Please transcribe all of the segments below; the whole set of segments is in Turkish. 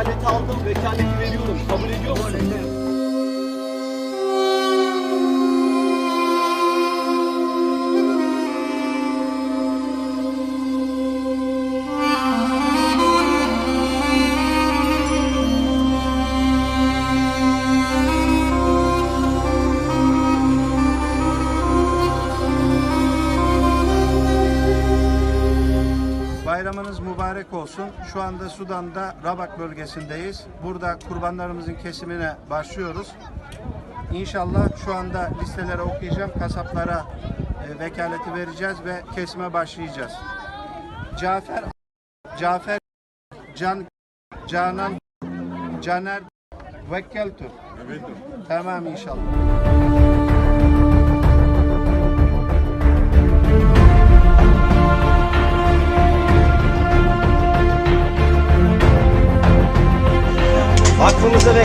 vekaleti aldım, vekaleti veriyorum. Kabul ediyor musun? Mübarek olsun. Şu anda Sudan'da Rabak bölgesindeyiz. Burada kurbanlarımızın kesimine başlıyoruz. İnşallah şu anda listeleri okuyacağım. Kasaplara e, vekaleti vereceğiz ve kesime başlayacağız. Cafer, Cafer, Can, Canan, Caner, Vekkeltür. Tamam inşallah.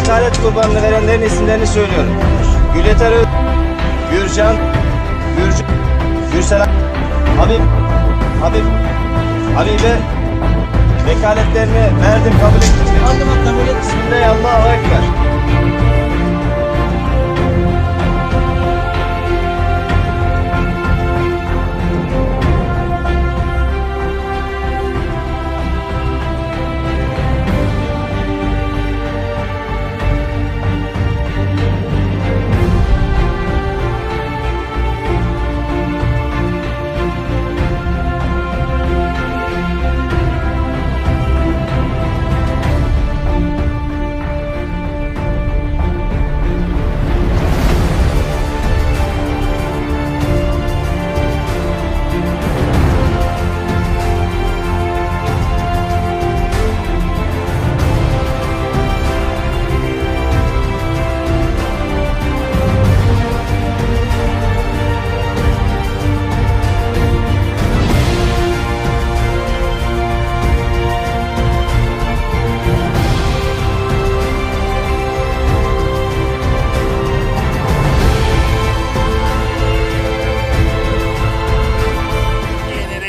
Vekalet kurbanını verenlerin isimlerini söylüyorum. Gülyeter Öz, Gürcan, Gürcan, Gürsel Habib, Habib, Habibe vekaletlerini verdim kabul ettim. Hadi bakalım. Bismillah Allahu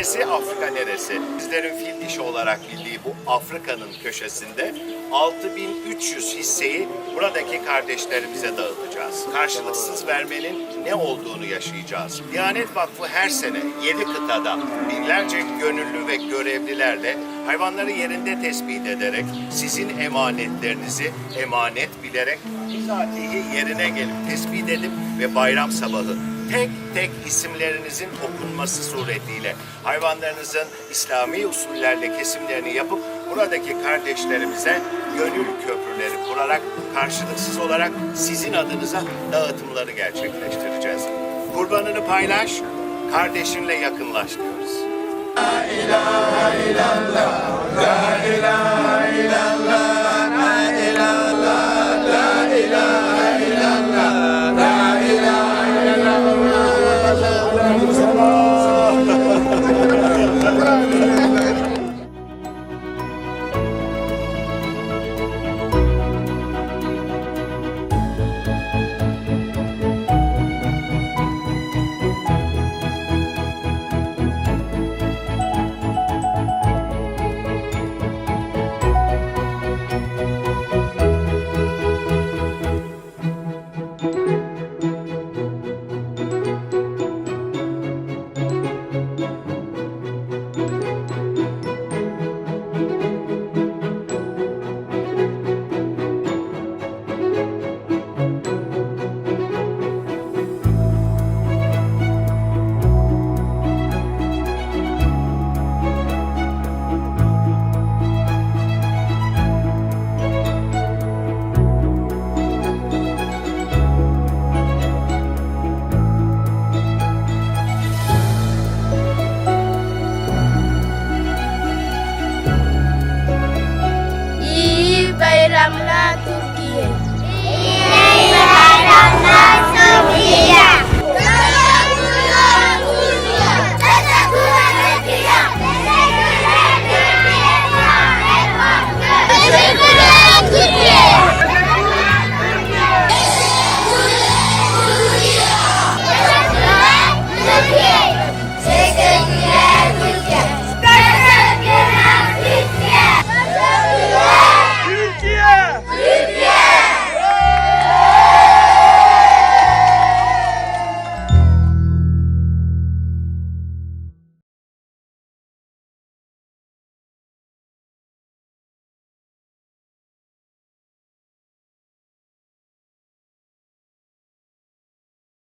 neresi, Afrika neresi? Bizlerin fil dişi olarak bildiği bu Afrika'nın köşesinde 6300 hisseyi buradaki kardeşlerimize dağıtacağız. Karşılıksız vermenin ne olduğunu yaşayacağız. Diyanet Vakfı her sene 7 kıtada binlerce gönüllü ve görevlilerle hayvanları yerinde tespit ederek sizin emanetlerinizi emanet bilerek bizatihi yerine gelip tespit edip ve bayram sabahı tek tek isimlerinizin okunması suretiyle hayvanlarınızın İslami usullerle kesimlerini yapıp buradaki kardeşlerimize gönül köprüleri kurarak karşılıksız olarak sizin adınıza dağıtımları gerçekleştireceğiz. Kurbanını paylaş, kardeşinle yakınlaş diyoruz. La bayramlar Türkiye. İyi bayramlar Türkiye.